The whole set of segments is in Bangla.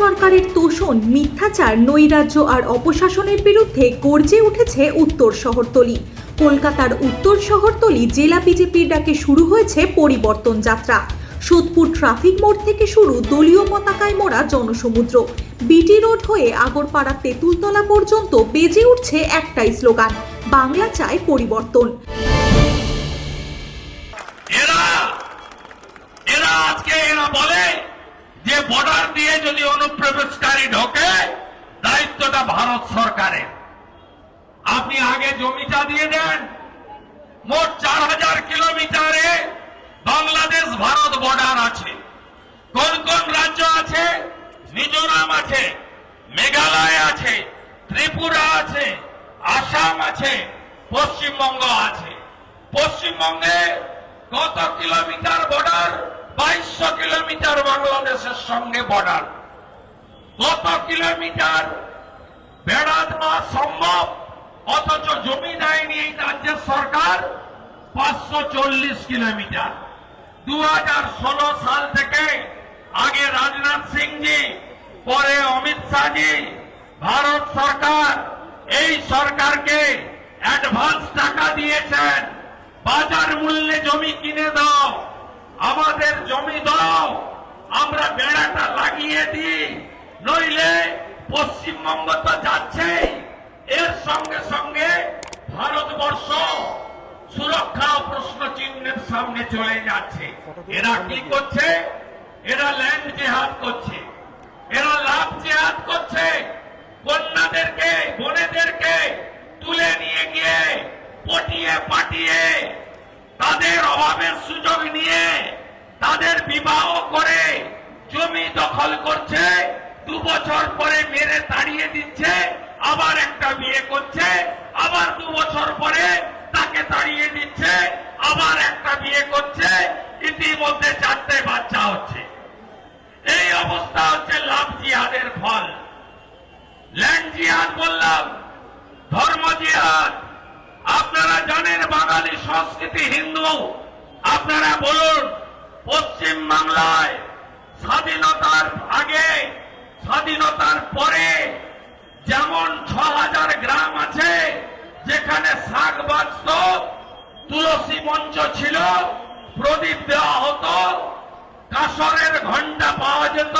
সরকারের তোষণ, মিথ্যাচার, নৈরাজ্য আর অপশাসনের বিরুদ্ধে গর্জে উঠেছে উত্তর শহরতলি। কলকাতার উত্তর শহরতলি জেলা বিজেপির ডাকে শুরু হয়েছে পরিবর্তন যাত্রা। সোদপুর ট্রাফিক মোড় থেকে শুরু দলীয় পতাকায় মোড়া জনসমুদ্র। বিটি রোড হয়ে আগরপাড়া তেঁতুলতলা পর্যন্ত বেজে উঠছে একটাই স্লোগান, বাংলা চায় পরিবর্তন। বর্ডার দিয়ে যদি অনুপ্রবেশকারী ঢোকে, দায়িত্বটা ভারত সরকারের। আপনি আগে জমিটা দিয়ে দেন। মোট চার হাজার কিলোমিটারে বাংলাদেশ ভারত বর্ডার আছে। কোন কোন রাজ্য আছে? মিজোরাম আছে, মেঘালয় আছে, ত্রিপুরা আছে, আসাম আছে, পশ্চিমবঙ্গ আছে। পশ্চিমবঙ্গে কত কিলোমিটার বর্ডার? বাইশশো কিলোমিটার বাংলাদেশের সঙ্গে বর্ডার কত কিলোমিটার বেড়া দেওয়া সম্ভব? অথচ জমি দেয়নি এই রাজ্যের সরকার পাঁচশো চল্লিশ কিলোমিটার। দু হাজার ষোলো সাল থেকে আগে রাজনাথ সিং জি পরে অমিত শাহজি, ভারত সরকার এই সরকারকে অ্যাডভান্স টাকা দিয়েছেন। বাজার মূল্যে জমি কিনে দাও। আমাদের জমি দাও। আমরা বেড়াটা লাগিয়ে দিই। নইলে পশ্চিমবঙ্গ তো যাচ্ছেই। এর সঙ্গে সঙ্গে ভারতবর্ষ সুরক্ষা প্রশ্ন চিহ্নের সামনে চলে যাচ্ছে। এরা কি করছে? এরা ল্যান্ড জেহাদ করছে। এরা লাভ জেহাদ করছে। কন্যাদেরকে, বোনেদেরকে তুলে নিয়ে গিয়ে পটিয়ে পাটিয়ে তাদের অভাবের সুযোগ নিয়ে তাদের বিবাহ করে জমি দখল করছে, দু বছর পরে মেরে তাড়িয়ে দিচ্ছে, আবার একটা বিয়ে করছে, আবার দু বছর পরে তাকে তাড়িয়ে দিচ্ছে, আবার একটা বিয়ে করছে, ইতিমধ্যে চারটে বাচ্চা হচ্ছে। এই অবস্থা হচ্ছে লাভ জিহাদের ফল। ল্যান্ড জিহাদ বললাম, ধর্ম জিহাদ সংস্কৃতি হিন্দু, আপনারা বলুন, পশ্চিম বাংলায় স্বাধীনতার আগে, স্বাধীনতার পরে যেমন ছ হাজার গ্রাম আছে, যেখানে শাক বাঁচত তুলসী মঞ্চ ছিল, প্রদীপ দেওয়া হতো কাসরের ঘণ্টা পাওয়া যেত,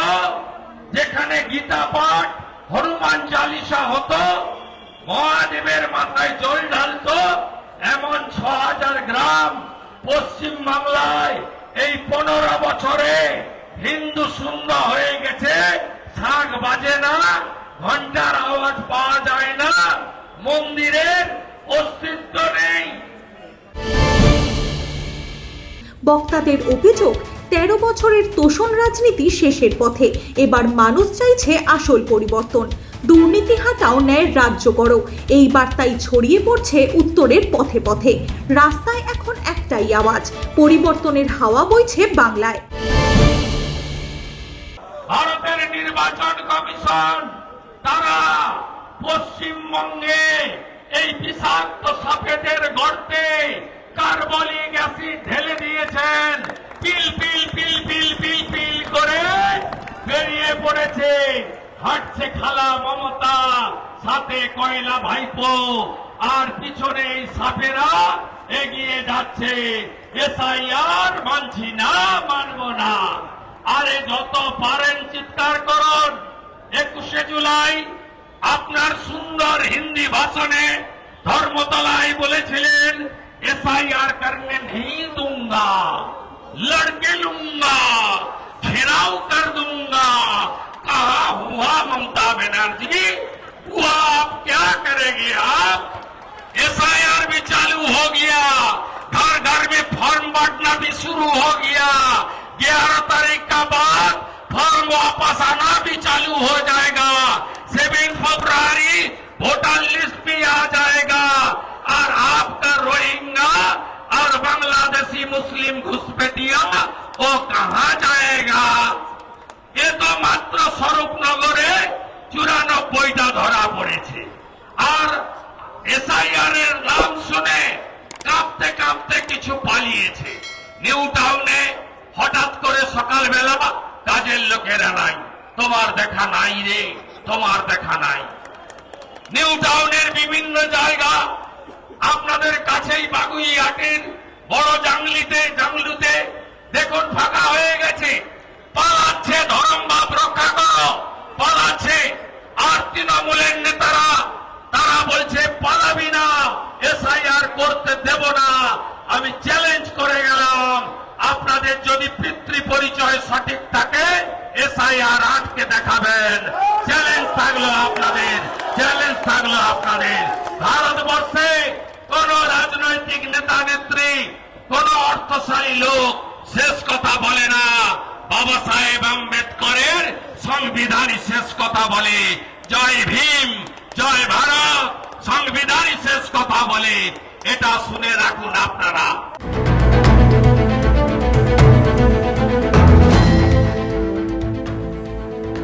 যেখানে গীতা পাঠ, হনুমান চালিসা হতো, মহাদেবের মাথায় জল ঢালতো এমন ছ হাজার গ্রাম পশ্চিম বাংলায় এই পনেরো বছরে হিন্দু শূন্য হয়ে গেছে। শাক বাজে না ঘণ্টার আওয়াজ পাওয়া যায় না, মন্দিরের অস্তিত্ব নেই। বক্তাদের অভিযোগ, তেরো বছরের তোষণ রাজনীতি শেষের পথে। এবার মানুষ চাইছে আসল পরিবর্তন। দুর্নীতি হাটাও ন্যায়ের রাজ্য করো। এই বার্তাই ছড়িয়ে পড়ছে উত্তরের পথে পথে। রাস্তায় এখন একটাই আওয়াজ, পরিবর্তনের হাওয়া বইছে বাংলায়। ভারতের নির্বাচন কমিশন, তারা পশ্চিমবঙ্গে এই বিষাক্ত সাপেদের গর্তে কার্বলিক অ্যাসিড ঢেলে দিয়েছেন। পিল পিল পিল পিল পিল পিল করে বেরিয়ে পড়েছে হাঁটছে খালা মমতা, সাথে কয়লা ভাইপো, আর পিছনে এই সাপেরা এগিয়ে যাচ্ছে। এসআইআর মানছি না, মানব না। আরে যত পারেন চিৎকার করুন। একুশে জুলাই আপনার সুন্দর হিন্দি ভাষণে ধর্মতলায় বলেছিলেন, এসআইআর করনে নেই দুঙ্গা, লড়কে লুঙ্গা ঘেরাও কর দুঙ্গা। कहा हुआ ममता बनर्जी हुआ आप क्या करेंगे आप? एसआईआर भी चालू हो गया, घर घर में फॉर्म बांटना भी शुरू हो गया, ग्यारह तारीख का बाद फॉर्म वापस आना भी चालू हो जाएगा। सेवन फरवरी वोटर लिस्ट भी आ जाएगा, और आपका रोहिंगा और बांग्लादेशी मुस्लिम घुसपैठिया वो कहाँ जाएगा? এ তো মাত্র স্বরূপনগরে চুরানব্বইটা ধরা পড়েছে। আর এসআইআর এর নাম শুনে কাঁপতে কাঁপতে কিছু পালিয়েছে। নিউ টাউনে হঠাৎ করে সকালবেলা কাজের লোকেরা নাই। তোমার দেখা নাই রে, তোমার দেখা নাই। নিউ টাউনের বিভিন্ন জায়গা আপনাদের কাছেই বাগুইয়াটের বড় জাংলিতে, জাংলুতে দেখুন ফাঁকা হয়ে গেছে। পালাচ্ছে, ধরমবাদ রক্ষা করো। পালাচ্ছে। আর তৃণমূলের নেতারা, তারা বলছে, পালাবি না, এসআইআর করতে দেব না। আমি চ্যালেঞ্জ করে গেলাম। আপনাদের যদি পিতৃ পরিচয় সঠিক থাকে, এসআইআর আটকে দেখাবেন। চ্যালেঞ্জ থাকল আপনাদের চ্যালেঞ্জ থাকল আপনাদের। ভারতবর্ষে কোন রাজনৈতিক নেতা নেত্রী, কোন অর্থশালী লোক শেষ কথা বলে না। বাবা সাহেব আম্বেদকরের সংবিধানই শেষ কথা বলে। জয় ভীম, জয় ভারত, সংবিধানই শেষ কথা বলে। এটা শুনে রাখুন আপনারা।